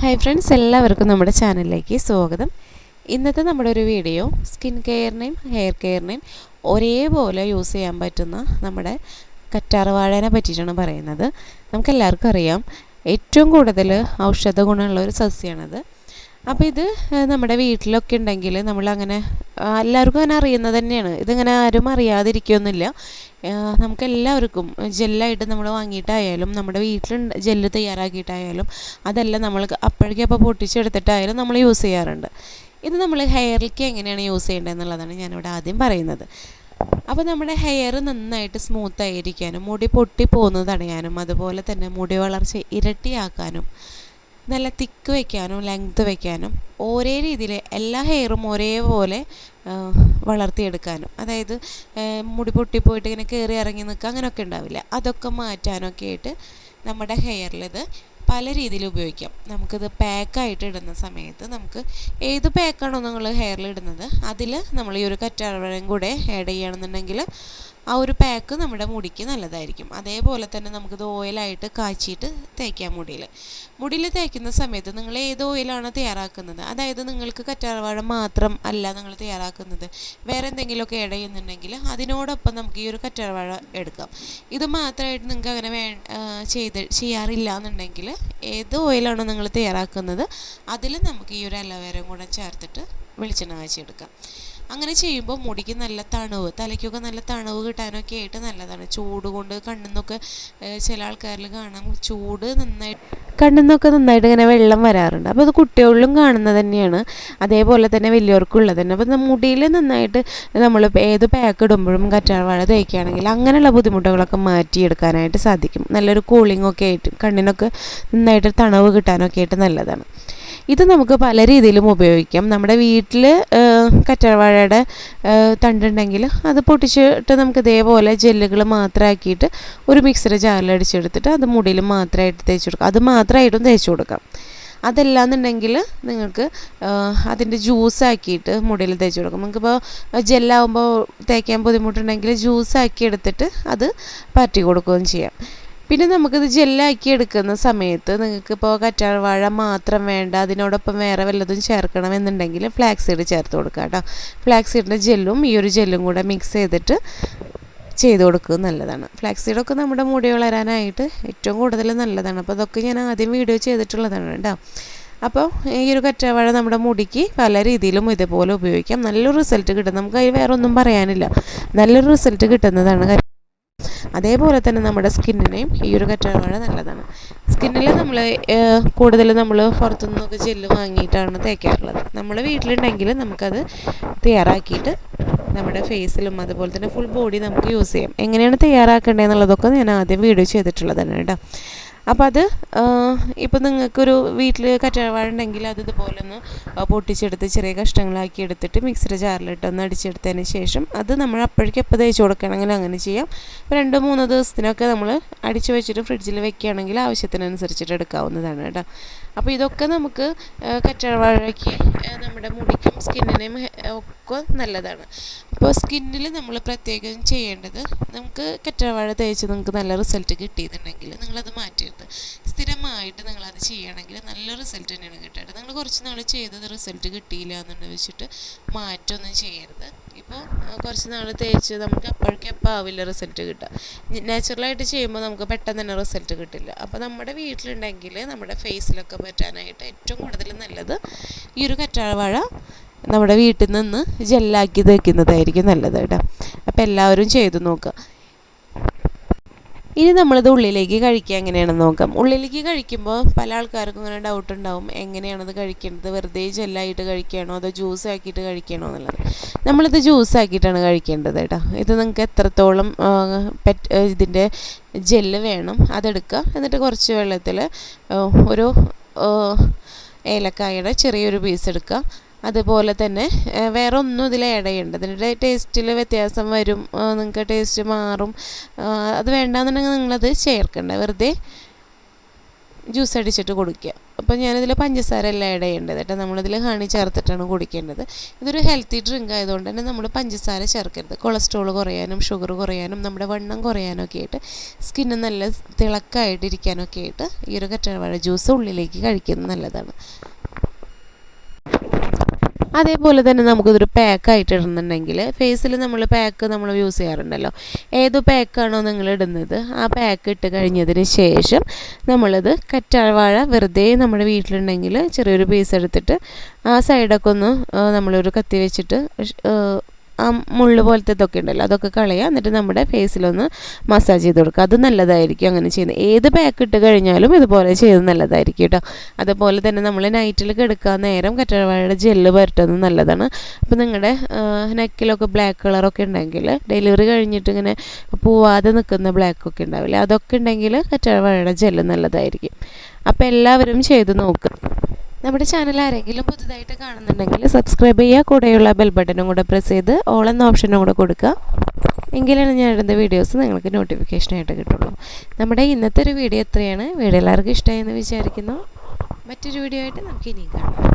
Hi friends എല്ലാവർക്കും നമ്മുടെ ചാനലിലേക്ക് സ്വാഗതം. ഇന്നത്തെ നമ്മുടെ ഒരു വീഡിയോ സ്കിൻ കെയറിനെയും ഹെയർ കെയറിനെയും ഒരേപോലെ യൂസ് ചെയ്യാൻ പറ്റുന്ന നമ്മുടെ കറ്റാർവാഴനെ പറ്റിയിട്ടാണ് പറയുന്നത്. നമുക്കെല്ലാവർക്കും അറിയാം ഏറ്റവും കൂടുതൽ ഔഷധ ഗുണമുള്ള ഒരു സസ്യമാണത് അപ്പോൾ ഇത് നമ്മുടെ വീട്ടിലൊക്കെ ഉണ്ടെങ്കിൽ നമ്മളങ്ങനെ എല്ലാവർക്കും അങ്ങനെ അറിയുന്നത് തന്നെയാണ്. ഇതിങ്ങനെ ആരും അറിയാതിരിക്കുകയൊന്നുമില്ല നമുക്കെല്ലാവർക്കും ജെല്ലായിട്ട് നമ്മൾ വാങ്ങിയിട്ടായാലും നമ്മുടെ വീട്ടിൽ ജെല്ല് തയ്യാറാക്കിയിട്ടായാലും അതെല്ലാം നമ്മൾ അപ്പോഴേക്കും അപ്പോൾ പൊട്ടിച്ചെടുത്തിട്ടായാലും നമ്മൾ യൂസ് ചെയ്യാറുണ്ട്. ഇത് നമ്മൾ ഹെയറിലേക്ക് എങ്ങനെയാണ് യൂസ് ചെയ്യേണ്ടത് എന്നുള്ളതാണ് ഞാനിവിടെ ആദ്യം പറയുന്നത്. അപ്പോൾ നമ്മുടെ ഹെയർ നന്നായിട്ട് സ്മൂത്ത് ആയിരിക്കാനും മുടി പൊട്ടി പോകുന്നത് തടയാനും അതുപോലെ തന്നെ മുടി വളർച്ച ഇരട്ടിയാക്കാനും നല്ല തിക്ക് വയ്ക്കാനും ലെങ്ത് വയ്ക്കാനും ഒരേ രീതിയിൽ എല്ലാ ഹെയറും ഒരേപോലെ വളർത്തിയെടുക്കാനും. അതായത് മുടി പൊട്ടിപ്പോയിട്ട് ഇങ്ങനെ കയറി ഇറങ്ങി നിൽക്കുക അങ്ങനെയൊക്കെ ഉണ്ടാവില്ല. അതൊക്കെ മാറ്റാനൊക്കെ ആയിട്ട് നമ്മുടെ ഹെയറിലിത് പല രീതിയിൽ ഉപയോഗിക്കാം. നമുക്കിത് പാക്കായിട്ട് ഇടുന്ന സമയത്ത് നമുക്ക് ഏത് പാക്കാണോ നിങ്ങൾ ഹെയറിൽ ഇടുന്നത് അതിൽ നമ്മൾ ഈ ഒരു കറ്റാർവാഴയും കൂടെ ആഡ് ചെയ്യുകയാണെന്നുണ്ടെങ്കിൽ ആ ഒരു പാക്ക് നമ്മുടെ മുടിക്ക് നല്ലതായിരിക്കും. അതേപോലെ തന്നെ നമുക്കിത് ഓയിലായിട്ട് കാച്ചിയിട്ട് തേക്കാം മുടിയിൽ മുടിയിൽ തേക്കുന്ന സമയത്ത് നിങ്ങൾ ഏത് ഓയിലാണ് തയ്യാറാക്കുന്നത്? അതായത് നിങ്ങൾക്ക് കറ്റാർവാഴ മാത്രം അല്ല നിങ്ങൾ തയ്യാറാക്കുന്നത്. വേറെ എന്തെങ്കിലുമൊക്കെ ആഡ് ചെയ്യുന്നുണ്ടെങ്കിൽ അതിനോടൊപ്പം നമുക്ക് ഈ ഒരു കറ്റാർവാഴ എടുക്കാം. ഇത് മാത്രമായിട്ട് നിങ്ങൾക്ക് അങ്ങനെ വേ ചെയ്ത് ചെയ്യാറില്ല എന്നുണ്ടെങ്കിൽ ഏത് ഓയിലാണോ നിങ്ങൾ തയ്യാറാക്കുന്നത് അതിൽ നമുക്ക് ഈ ഒരു അലോവേരയും കൂടെ ചേർത്തിട്ട് വെളിച്ചെണ്ണ കാച്ചിയെടുക്കാം. അങ്ങനെ ചെയ്യുമ്പോൾ മുടിക്ക് നല്ല തണുവ് തലയ്ക്കൊക്കെ നല്ല തണുവ് കിട്ടാനൊക്കെ ആയിട്ട് നല്ലതാണ്. ചൂട് കൊണ്ട് കണ്ണിന്നൊക്കെ ചില ആൾക്കാരിൽ കാണാം ചൂട് നന്നായിട്ട് കണ്ണിന്നൊക്കെ നന്നായിട്ട് ഇങ്ങനെ വെള്ളം വരാറുണ്ട്. അപ്പോൾ അത് കുട്ടികളിലും കാണുന്നത് തന്നെയാണ്. അതേപോലെ തന്നെ വലിയവർക്കും ഉള്ളത് തന്നെ. അപ്പോൾ മുടിയിൽ നന്നായിട്ട് നമ്മൾ ഏത് പാക്ക് ഇടുമ്പോഴും കറ്റാർവാഴ തേക്കുകയാണെങ്കിൽ അങ്ങനെയുള്ള ബുദ്ധിമുട്ടുകളൊക്കെ മാറ്റിയെടുക്കാനായിട്ട് സാധിക്കും. നല്ലൊരു കൂളിംഗ് ഒക്കെ ആയിട്ട് കണ്ണിനൊക്കെ നന്നായിട്ട് തണവ് കിട്ടാനൊക്കെ ആയിട്ട് നല്ലതാണ്. ഇത് നമുക്ക് പല രീതിയിലും ഉപയോഗിക്കാം. നമ്മുടെ വീട്ടിൽ കറ്റാർവാഴയുടെ തണ്ടുണ്ടെങ്കിൽ അത് പൊട്ടിച്ചിട്ട് നമുക്ക് ഇതേപോലെ ജെല്ലുകൾ മാത്രമാക്കിയിട്ട് ഒരു മിക്സറ് ജാറിൽ അടിച്ചെടുത്തിട്ട് അത് മുടിയിൽ മാത്രമായിട്ട് തേച്ച് കൊടുക്കാം. അത് മാത്രമായിട്ടും തേച്ച് കൊടുക്കാം. അതല്ലാന്നുണ്ടെങ്കിൽ നിങ്ങൾക്ക് അതിന്റെ ജ്യൂസ് ആക്കിയിട്ട് മുടിയിൽ തേച്ച് കൊടുക്കാം. നിങ്ങൾക്കിപ്പോൾ ജെല്ലാവുമ്പോൾ തേക്കാൻ ബുദ്ധിമുട്ടുണ്ടെങ്കിൽ ജ്യൂസ് ആക്കി എടുത്തിട്ട് അത് പറ്റി കൊടുക്കുകയും ചെയ്യാം. പിന്നെ നമുക്കിത് ജെല്ലാക്കി എടുക്കുന്ന സമയത്ത് നിങ്ങൾക്ക് നിങ്ങൾക്കിപ്പോൾ കറ്റാർവാഴ മാത്രം വേണ്ട അതിനോടൊപ്പം വേറെ വല്ലതും ചേർക്കണമെന്നുണ്ടെങ്കിൽ ഫ്ലാക്സ് ചേർത്ത് കൊടുക്കുക കേട്ടോ. ഫ്ലാക്സ് സീഡിന്റെ ജെല്ലും ഈ ഒരു ജെല്ലും കൂടെ മിക്സ് ചെയ്തിട്ട് ചെയ്ത് കൊടുക്കുക നല്ലതാണ്. ഫ്ലാക്സ് സീഡൊക്കെ നമ്മുടെ മുടി വളരാനായിട്ട് ഏറ്റവും കൂടുതൽ നല്ലതാണ്. അപ്പോൾ അതൊക്കെ ഞാൻ ആദ്യം വീഡിയോ ചെയ്തിട്ടുള്ളതാണ് കേട്ടോ. അപ്പോൾ ഈ ഒരു കറ്റാവാഴ നമ്മുടെ മുടിക്ക് പല രീതിയിലും ഇതുപോലെ ഉപയോഗിക്കാം. നല്ലൊരു റിസൾട്ട് കിട്ടും. നമുക്ക് അതിൽ വേറെ ഒന്നും പറയാനില്ല. നല്ലൊരു റിസൾട്ട് കിട്ടുന്നതാണ് അതേപോലെ തന്നെ നമ്മുടെ സ്കിന്നിനെയും ഈ ഒരു കറ്റാർവാഴ നല്ലതാണ്. സ്കിന്നിൽ നമ്മൾ കൂടുതൽ നമ്മൾ പുറത്തുനിന്നൊക്കെ ജെല്ല് വാങ്ങിയിട്ടാണ് തേക്കാറുള്ളത്. നമ്മൾ വീട്ടിലുണ്ടെങ്കിൽ നമുക്കത് തയ്യാറാക്കിയിട്ട് നമ്മുടെ ഫേസിലും അതുപോലെ തന്നെ ഫുൾ ബോഡി നമുക്ക് യൂസ് ചെയ്യാം. എങ്ങനെയാണ് തയ്യാറാക്കേണ്ടതെന്നുള്ളതൊക്കെ ഞാൻ ആദ്യം വീഡിയോ ചെയ്തിട്ടുള്ളതാണ് കേട്ടോ. അപ്പോൾ അത് ഇപ്പം നിങ്ങൾക്കൊരു വീട്ടിൽ കറ്റാർവാഴ ഉണ്ടെങ്കിൽ അത് ഇതുപോലെ ഒന്ന് പൊട്ടിച്ചെടുത്ത് ചെറിയ കഷ്ണങ്ങളാക്കി എടുത്തിട്ട് മിക്സിയുടെ ജാറിലിട്ട് ഒന്ന് അടിച്ചെടുത്തതിന് ശേഷം അത് നമ്മൾ അപ്പോഴേക്കപ്പോൾ തേച്ച് കൊടുക്കണമെങ്കിൽ അങ്ങനെ ചെയ്യാം. രണ്ട് മൂന്ന് ദിവസത്തിനൊക്കെ നമ്മൾ അടിച്ചു വെച്ചിട്ട് ഫ്രിഡ്ജിൽ വെക്കുകയാണെങ്കിൽ ആവശ്യത്തിനനുസരിച്ചിട്ട് എടുക്കാവുന്നതാണ് കേട്ടോ. അപ്പോൾ ഇതൊക്കെ നമുക്ക് കറ്റാർവാഴയ്ക്ക് നമ്മുടെ മുടിക്കും സ്കിന്നിനെയും ഒക്കെ നല്ലതാണ്. അപ്പോൾ സ്കിന്നിൽ നമ്മൾ പ്രത്യേകം ചെയ്യേണ്ടത് നമുക്ക് കറ്റാർവാഴ തേച്ച് നിങ്ങൾക്ക് നല്ല റിസൾട്ട് കിട്ടിയിട്ടുണ്ടെങ്കിൽ നിങ്ങളത് മാറ്റരുത് സ്ഥിരമായിട്ട് നിങ്ങളത് ചെയ്യുകയാണെങ്കിൽ നല്ല റിസൾട്ട് തന്നെയാണ് കിട്ടേണ്ടത്. നിങ്ങൾ കുറച്ച് നാൾ ചെയ്തത് റിസൾട്ട് കിട്ടിയില്ല എന്നുണ്ട് വെച്ചിട്ട് മാറ്റമൊന്നും ചെയ്യരുത്. ഇപ്പോൾ കുറച്ച് നാൾ തേച്ച് നമുക്ക് അപ്പോഴേക്കപ്പോൾ ആവില്ല റിസൾട്ട് കിട്ടുക. നാച്ചുറലായിട്ട് ചെയ്യുമ്പോൾ നമുക്ക് പെട്ടെന്ന് തന്നെ റിസൾട്ട് കിട്ടില്ല. അപ്പോൾ നമ്മുടെ വീട്ടിലുണ്ടെങ്കിൽ നമ്മുടെ ഫേസിലൊക്കെ പറ്റാനായിട്ട് ഏറ്റവും കൂടുതൽ നല്ലത് ഈ ഒരു കറ്റാർവാഴ നമ്മുടെ വീട്ടിൽ നിന്ന് ജെല്ലാക്കി തേക്കുന്നതായിരിക്കും നല്ലത് കേട്ടോ. അപ്പോൾ എല്ലാവരും ചെയ്തു നോക്കുക ഇനി നമ്മളിത് ഉള്ളിലേക്ക് കഴിക്കുക എങ്ങനെയാണെന്ന് നോക്കാം. ഉള്ളിലേക്ക് കഴിക്കുമ്പോൾ പല ആൾക്കാർക്കും ഇങ്ങനെ ഡൗട്ട് ഉണ്ടാവും. എങ്ങനെയാണത് കഴിക്കേണ്ടത്? വെറുതെ ജെല്ലായിട്ട് കഴിക്കുകയാണോ അതോ ജ്യൂസ് ആക്കിയിട്ട് കഴിക്കണോ എന്നുള്ളത്. നമ്മളിത് ജ്യൂസ് ആക്കിയിട്ടാണ് കഴിക്കേണ്ടത് കേട്ടോ. ഇത് നിങ്ങൾക്ക് എത്രത്തോളം പെറ്റ് ഇതിന്റെ ജെല്ല് വേണം അതെടുക്കുക. എന്നിട്ട് കുറച്ച് വെള്ളത്തിൽ ഒരു ഏലക്കായയുടെ ചെറിയൊരു പീസ് എടുക്കുക. അതുപോലെ തന്നെ വേറെ ഒന്നും ഇതിൽ ആഡ് ചെയ്യേണ്ട ഇതിന്റെ ടേസ്റ്റിൽ വ്യത്യാസം വരും നിങ്ങൾക്ക് ടേസ്റ്റ് മാറും. അത് വേണ്ടാന്നുണ്ടെങ്കിൽ നിങ്ങളത് ചേർക്കണ്ട. വെറുതെ ജ്യൂസ് അടിച്ചിട്ട് കൊടുക്കുക. അപ്പോൾ ഞാനിതിൽ പഞ്ചസാര അല്ല ആഡ് ചെയ്യേണ്ടത് കേട്ടോ. നമ്മളിതിൽ ഹണി ചേർത്തിട്ടാണ് കുടിക്കേണ്ടത്. ഇതൊരു ഹെൽത്തി ഡ്രിങ്ക് ആയതുകൊണ്ട് തന്നെ നമ്മൾ പഞ്ചസാര ചേർക്കരുത്. കൊളസ്ട്രോൾ കുറയാനും ഷുഗർ കുറയാനും നമ്മുടെ വണ്ണം കുറയാനൊക്കെ ആയിട്ട് സ്കിന്ന് നല്ല തിളക്കമായിട്ടിരിക്കാനൊക്കെ ആയിട്ട് ഈ ഒരു കറ്റാർവാഴ ജ്യൂസ് ഉള്ളിലേക്ക് കഴിക്കുന്നത് നല്ലതാണ്. അതേപോലെ തന്നെ നമുക്കിതൊരു പാക്ക് ആയിട്ട് ഇടുന്നുണ്ടെങ്കിൽ ഫേസിൽ നമ്മൾ പാക്ക് നമ്മൾ യൂസ് ചെയ്യാറുണ്ടല്ലോ. ഏത് പാക്കാണോ നിങ്ങൾ ഇടുന്നത്? ആ പാക്ക് ഇട്ട് കഴിഞ്ഞതിന് ശേഷം നമ്മളിത് കറ്റാർവാഴ വെറുതെ നമ്മുടെ വീട്ടിലുണ്ടെങ്കിൽ ചെറിയൊരു പീസ് എടുത്തിട്ട് ആ സൈഡൊക്കെ ഒന്ന് നമ്മളൊരു കത്തി വെച്ചിട്ട് ആ മുള്ള് പോലത്തെ ഇതൊക്കെ ഉണ്ടല്ലോ അതൊക്കെ കളയുക. എന്നിട്ട് നമ്മുടെ ഫേസിലൊന്ന് മസാജ് ചെയ്ത് കൊടുക്കുക. അത് നല്ലതായിരിക്കും അങ്ങനെ ചെയ്യുന്നത്. ഏത് പാക്ക് ഇട്ട് കഴിഞ്ഞാലും ഇതുപോലെ ചെയ്ത് നല്ലതായിരിക്കും കേട്ടോ. അതുപോലെ തന്നെ നമ്മൾ നൈറ്റിൽ കിടക്കാൻ നേരം കറ്റവാഴയുടെ ജെല്ല് പുരട്ടുന്നത് നല്ലതാണ്. അപ്പോൾ നിങ്ങളുടെ നെക്കിലൊക്കെ ബ്ലാക്ക് കളറൊക്കെ ഉണ്ടെങ്കിൽ ഡെലിവറി കഴിഞ്ഞിട്ട് ഇങ്ങനെ പോവാതെ നിൽക്കുന്ന ബ്ലാക്ക് ഒക്കെ ഉണ്ടാവില്ലേ അതൊക്കെ ഉണ്ടെങ്കിൽ കറ്റവാഴയുടെ ജെല്ല് നല്ലതായിരിക്കും. അപ്പോൾ എല്ലാവരും ചെയ്ത് നോക്കുക നമ്മുടെ ചാനൽ ആരെങ്കിലും പുതുതായിട്ട് കാണുന്നുണ്ടെങ്കിൽ സബ്സ്ക്രൈബ് ചെയ്യുക. കൂടെയുള്ള ബെൽ ബട്ടനും കൂടെ പ്രസ് ചെയ്ത് ഓൾ എന്ന ഓപ്ഷനും കൂടെ കൊടുക്കുക. എങ്കിലാണ് ഞാൻ ഇടുന്ന വീഡിയോസ് നിങ്ങൾക്ക് നോട്ടിഫിക്കേഷനായിട്ട് കിട്ടുള്ളൂ. നമ്മുടെ ഇന്നത്തെ ഒരു വീഡിയോ എത്രയാണ്? വീഡിയോ എല്ലാവർക്കും ഇഷ്ടമായെന്ന് വിചാരിക്കുന്നു. മറ്റൊരു വീഡിയോ ആയിട്ട് നമുക്ക് ഇനിയും കാണാം.